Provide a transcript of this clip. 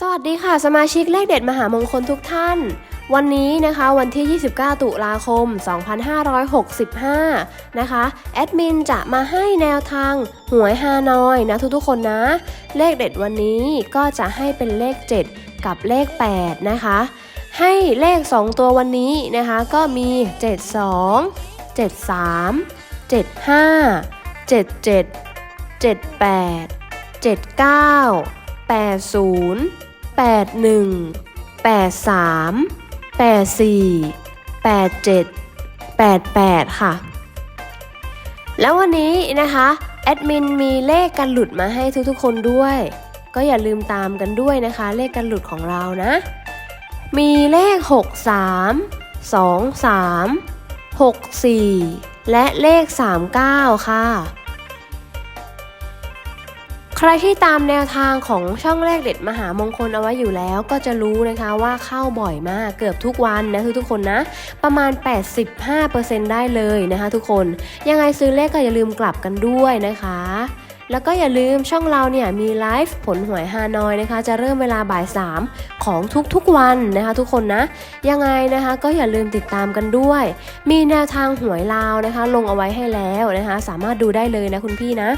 สวัสดีค่ะ สมาชิกเลขเด็ดมหามงคลทุกท่าน วันนี้นะคะวันที่ 29 ตุลาคม 2565 นะคะแอดมินจะมาให้แนวทางหวยฮานอยนะทุกๆคนนะ เลขเด็ดวันนี้ก็จะให้เป็นเลข 7 กับเลข 8 นะคะ ให้เลข 2 ตัววันนี้นะคะก็มี 72 73 75 77 78 79 80 81 83 84 87 88 ค่ะ แล้ววันนี้นะคะ แอดมินมีเลขกันหลุดมาให้ทุกๆคนด้วย ก็อย่าลืมตามกันด้วยนะคะ เลขกันหลุดของเรานะ มีเลข 63 23 64 และเลข 39 ค่ะ รที่ตามแนวทางของช่องเลขเด็ดมหามงคลเอาไว้อยู่แล้วก็จะรู้นะคะว่าเข้าบ่อยมากเกือบทุกวันนะทุกคนนะ ประมาณ 85%ได้เลยนะคะทุกคนยังไงซื้อเลขก็อย่าลืมกลับกันด้วยนะคะแล้วก็อย่าลืมช่องเราเนี่ยมีไลฟ์ผลหวยฮานอยนะคะ จะเริ่มเวลาบ่าย3ของทุกๆวันนะคะ ทุกคนนะ ยังไงนะคะก็อย่าลืมติดตามกันด้วย มีแนวทางหวยลาวนะคะ ลงเอาไว้ให้แล้วนะคะ สามารถดูได้เลยนะคุณพี่นะ